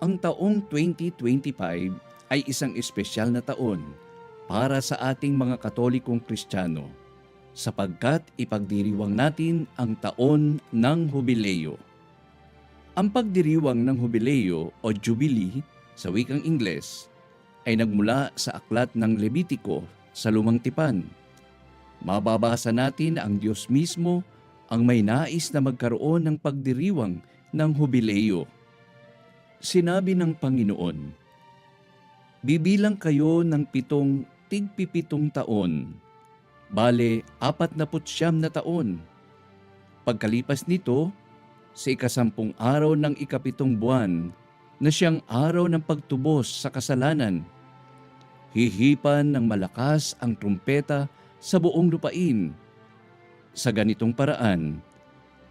Ang taong 2025 ay isang espesyal na taon para sa ating mga Katolikong Kristiyano sapagkat ipagdiriwang natin ang taon ng Hubileo. Ang pagdiriwang ng Hubileo o Jubilee sa wikang Ingles ay nagmula sa aklat ng Levitiko sa Lumang Tipan. Mababasa natin ang Diyos mismo ang may nais na magkaroon ng pagdiriwang ng Hubileo. Sinabi ng Panginoon, Bibilang kayo ng pitong tigpipitong taon, bale apat na putsyam na taon. Pagkalipas nito, sa ikasampung araw ng ikapitong buwan, na siyang araw ng pagtubos sa kasalanan, hihipan ng malakas ang trumpeta sa buong lupain. Sa ganitong paraan,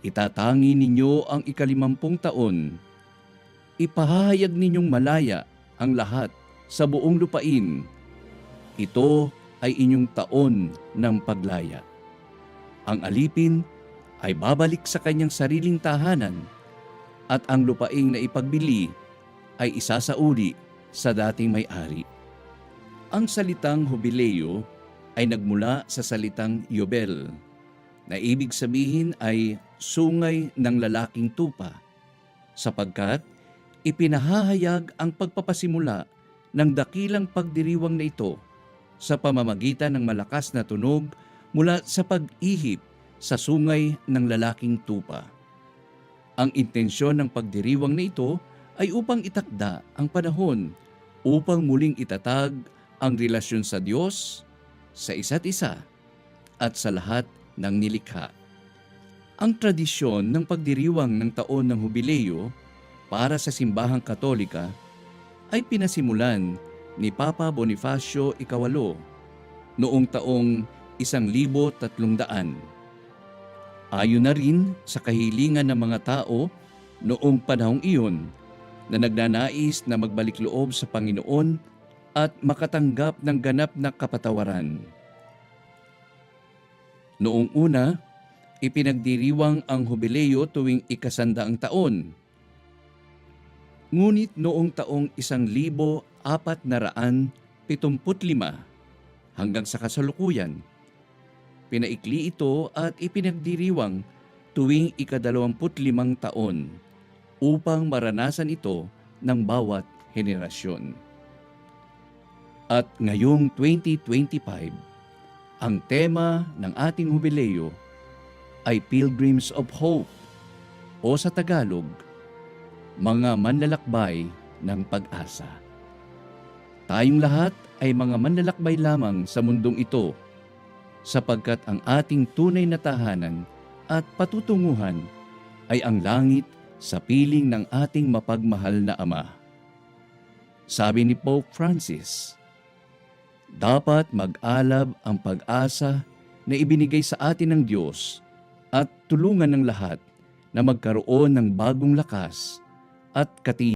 itatangi ninyo ang ikalimampung taon. Ipahayag ninyong malaya ang lahat sa buong lupain. Ito ay inyong taon ng paglaya. Ang alipin ay babalik sa kanyang sariling tahanan at ang lupaing na ipagbili ay isasauli sa dating may-ari. Ang salitang hubileo ay nagmula sa salitang yobel, na ibig sabihin ay sungay ng lalaking tupa, sapagkat ipinahahayag ang pagpapasimula ng dakilang pagdiriwang na ito sa pamamagitan ng malakas na tunog mula sa pag-ihip sa sungay ng lalaking tupa. Ang intensyon ng pagdiriwang na ito ay upang itakda ang panahon upang muling itatag ang relasyon sa Diyos, sa isa't isa, at sa lahat ng nilikha. Ang tradisyon ng pagdiriwang ng taon ng hubileo para sa simbahang katolika ay pinasimulan ni Papa Bonifacio Ikawalo noong taong 1300. Ayon na rin sa kahilingan ng mga tao noong panahong iyon na nagnanais na magbalik loob sa Panginoon at makatanggap ng ganap na kapatawaran. Noong una, ipinagdiriwang ang hubileo tuwing ikasandaang taon. Ngunit noong taong isang libo apat na raan pitumput lima hanggang sa kasalukuyan, pinaikli ito at ipinagdiriwang tuwing ikadalawamput limang taon upang maranasan ito ng bawat henerasyon. At ngayong 2025, ang tema ng ating hubileo ay Pilgrims of Hope o sa Tagalog, mga manlalakbay ng pag-asa. Tayong lahat ay mga manlalakbay lamang sa mundong ito sapagkat ang ating tunay na tahanan at patutunguhan ay ang langit sa piling ng ating mapagmahal na Ama. Sabi ni Pope Francis, dapat mag-alab ang pag-asa na ibinigay sa atin ng Diyos at tulungan ng lahat na magkaroon ng bagong lakas at katiyakan